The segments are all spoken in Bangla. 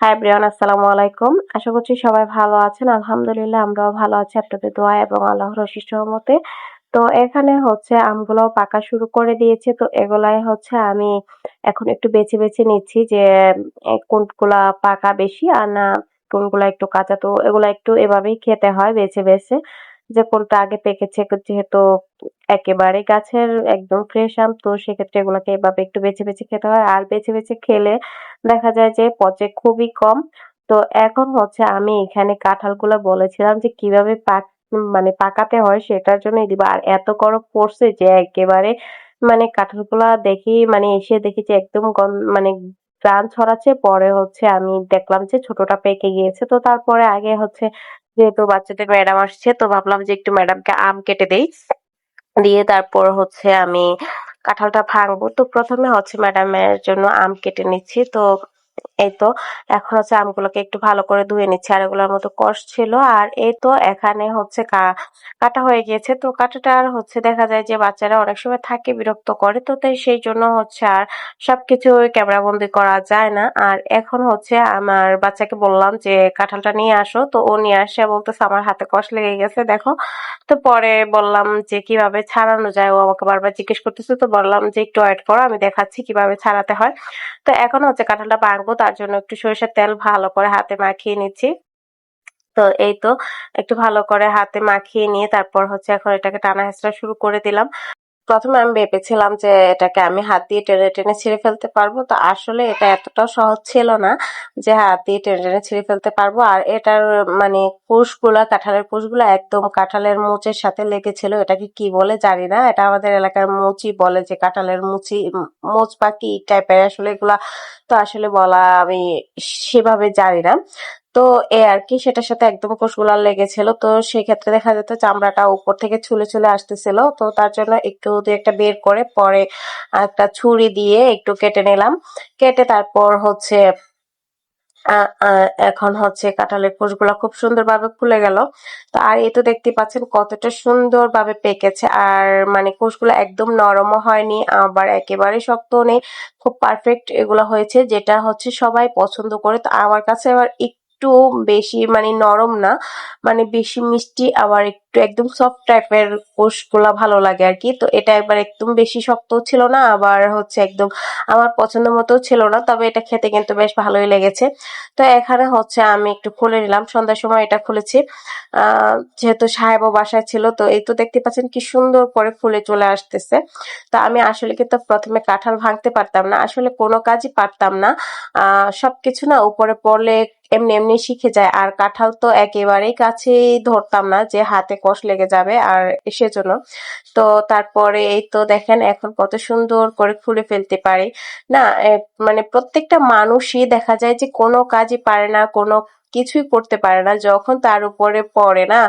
হাই ব্রিয়ান আসসালামু আলাইকুম আশা করছি সবাই ভালো আছেন। আলহামদুলিল্লাহ, আমরাও ভালো আছি। আপনাদের দোয়া এবং আল্লাহর অশিস মতে তো এখানে হচ্ছে আমগুলো পাকা শুরু করে দিয়েছে। তো এগুলাই হচ্ছে আমি এখন একটু বেছে বেছে নিচ্ছি যে কোনগুলা পাকা বেশি আর না কোনগুলা একটু কাঁচা। তো এগুলা একটু এভাবেই খেতে হয় বেছে বেছে। যে কোনটা আগে পেকেছে, যেহেতু একেবারে গাছের একদম ফ্রেশ আম, তো সেক্ষেত্রে এগুলোকে এভাবে একটু বেছে বেছে খেতে হয়। আর বেছে বেছে খেলে দেখা যায় যে পচে খুবই কম। তো এখন হচ্ছে আমি এখানে কাঁঠালগুলো বলেছিলাম যে কীভাবে পাক মানে পাকাতে হয় সেটার জন্যই দিব। আর এত গরম পড়ছে যে একেবারে মানে কাঁঠালগুলা দেখি মানে এসে দেখি যে একদম মানে প্রাণ ছড়াচ্ছে। পরে হচ্ছে আমি দেখলাম যে ছোটটা পেকে গিয়েছে। তো তারপরে আগে হচ্ছে যেহেতু বাচ্চাদের ম্যাডাম আসছে, তো ভাবলাম যে একটু ম্যাডামকে আম কেটে দেই। দিয়ে তারপর হচ্ছে আমি কাঁঠালটা ভাঙবো। তো প্রথমে হচ্ছে ম্যাডামের জন্য আম কেটে নিচ্ছি। তো এই তো, এখন হচ্ছে আমগুলোকে একটু ভালো করে ধুয়ে নিচ্ছি। আর এগুলোর মতো কষ ছিল, আর এই তো এখানে হচ্ছে কাটা হয়ে গিয়েছে। তো কাটাটা আর হচ্ছে দেখা যায় যে বাচ্চারা অনেক সময় থাকে, বিরক্ত করে। তো তাই সেই জন্য হচ্ছে আর সবকিছু ক্যামেরা বন্দি করা যায় না। আর এখন হচ্ছে আমার বাচ্চাকে বললাম যে, কাঁঠালটা নিয়ে আসো। তো ও নিয়ে আসে, বলতেছে, আমার হাতে কষ লেগে গেছে, দেখো। তো পরে বললাম যে, কীভাবে ছাড়ানো যায়? ও আমাকে বারবার জিজ্ঞেস করতেছে। তো বললাম যে, একটু ওয়েট করো, আমি দেখাচ্ছি কীভাবে ছাড়াতে হয়। তো এখন হচ্ছে কাঁঠালটা ভাঙবো, তার জন্য একটু সরিষার তেল ভালো করে হাতে মাখিয়ে নিচ্ছি। তো এই তো, একটু ভালো করে হাতে মাখিয়ে নিয়ে তারপর হচ্ছে এখন এটাকে টানা হেঁচড়া শুরু করে দিলাম। প্রথমে আমি ভেবেছিলাম যে এটাকে আমি হাত দিয়ে টেনে টেনে ছিঁড়ে ফেলতে পারব। তো আসলে এটা এতটাও সহজ ছিল না যে হাত দিয়ে টেনে টেনে ছিঁড়ে ফেলতে পারব। আর এটার মানে কুশগুলা কাঁঠালের কুশগুলা একদম কাঁঠালের মুচের সাথে লেগেছিল। এটাকে কি বলে জানি না। এটা আমাদের এলাকার মুচি বলে যে কাঁঠালের মুচি মোচ পাখি টাইপের আসলে এগুলা তো আসলে বলা আমি সেভাবে জানি না। তো এ আর কি, সেটার সাথে একদম কোষগুলা লেগেছিল। তো সেক্ষেত্রে দেখা যেত চামড়াটা উপর থেকে ছুলে ছুলে আসতেছিল। তো তার জন্য একটু দু একটা বের করে পরে একটা ছুরি দিয়ে একটু কেটে নিলাম। কেটে তারপর হচ্ছে এখন হচ্ছে কাঁঠালের কোষগুলা খুব সুন্দরভাবে খুলে গেল। তো আর এই তো দেখতে পাচ্ছেন কতটা সুন্দরভাবে পেকেছে। আর মানে কোষগুলো একদম নরমও হয়নি, আবার একেবারে শক্ত নেই। খুব পারফেক্ট এগুলো হয়েছে, যেটা হচ্ছে সবাই পছন্দ করে। তো আমার কাছে আবার একটু বেশি মানে নরম না মানে বেশি মিষ্টি আবার একটু একদম সফট টাইপের কোষগুলা ভালো লাগে আর কি। তো এটা একবার একদম বেশি শক্ত ছিল না, আবার হচ্ছে একদম আমার পছন্দ মতো ছিল না, তবে এটা খেতে কিন্তু বেশ ভালোই লেগেছে। তো এখানে হচ্ছে আমি একটু খুলে নিলাম, সন্ধ্যার সময় এটা খুলেছি। যেহেতু সাহেব বাসায় ছিল, তো এই তো দেখতে পাচ্ছেন কি সুন্দর করে ফুলে চলে আসতেছে। তো আমি আসলে কিন্তু প্রথমে কাঁঠাল ভাঙতে পারতাম না, আসলে কোনো কাজই পারতাম না। সবকিছু না উপরে পড়লে এমনি এমনি শিখে যায়। আর কাঁঠাল তো একেবারেই কাছেই ধরতাম না যে হাতে কষ লেগে যাবে আর সেজন্য। তো তারপরে এই তো দেখেন এখন কত সুন্দর করে খুলে ফেলতে পারি। না মানে প্রত্যেকটা মানুষই দেখা যায় যে কোনো কাজই পারে না, কোনো কিছুই করতে পারে না। যখন তার উপরে পড়ে না,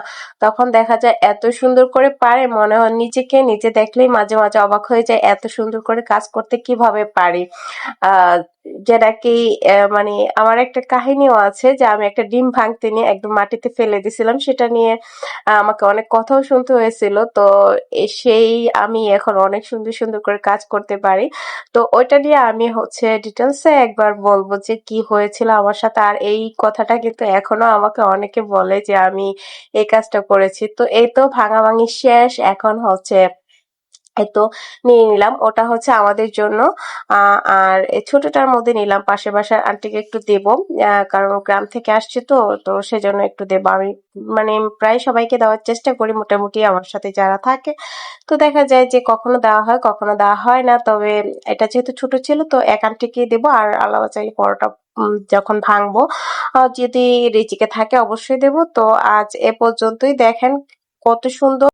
তখন দেখা যায় এত সুন্দর করে পারে, মনে হয় নিজেকে নিজে দেখলেই মাঝে মাঝে অবাক হয়ে যায় এত সুন্দর করে কাজ করতে কীভাবে পারি। যেটা কি মানে আমার একটা কাহিনীও আছে যে আমি একটা ডিম ভাঙতে নিয়ে একদম মাটিতে ফেলে দিছিলাম সেটা নিয়ে আমাকে অনেক কথাও শুনতে হয়েছিল। তো সেই আমি এখন অনেক সুন্দর সুন্দর করে কাজ করতে পারি। তো ওইটা নিয়ে আমি হচ্ছে ডিটেলসে একবার বলব যে কি হয়েছিল আমার সাথে। আর এই কথাটা কিন্তু এখনও আমাকে অনেকে বলে যে, আমি এই কাজটা করেছি। তো এই তো ভাঙাভাঙি শেষ, এখন হচ্ছে তো নিয়ে নিলাম। ওটা হচ্ছে আমাদের জন্য। আর ছোটটার মধ্যে নিলাম। পাশে বাসার আন্টিকে একটু দেব। কারণ গ্রাম থেকে আসছে তো তো সেজন্য একটু দেবো। আমি মানে প্রায় সবাইকে দেওয়ার চেষ্টা করি মোটামুটি আমার সাথে যারা থাকে। তো দেখা যায় যে কখনো দেওয়া হয়, কখনো দেওয়া হয় না। তবে এটা যেহেতু ছোট ছিল তো এক আন্টিকে দেবো আর আলাদা চাইলে পরোটা যখন ভাঙবো যদি রিচিকে থাকে অবশ্যই দেব। তো আজ এ পর্যন্তই। দেখেন কত সুন্দর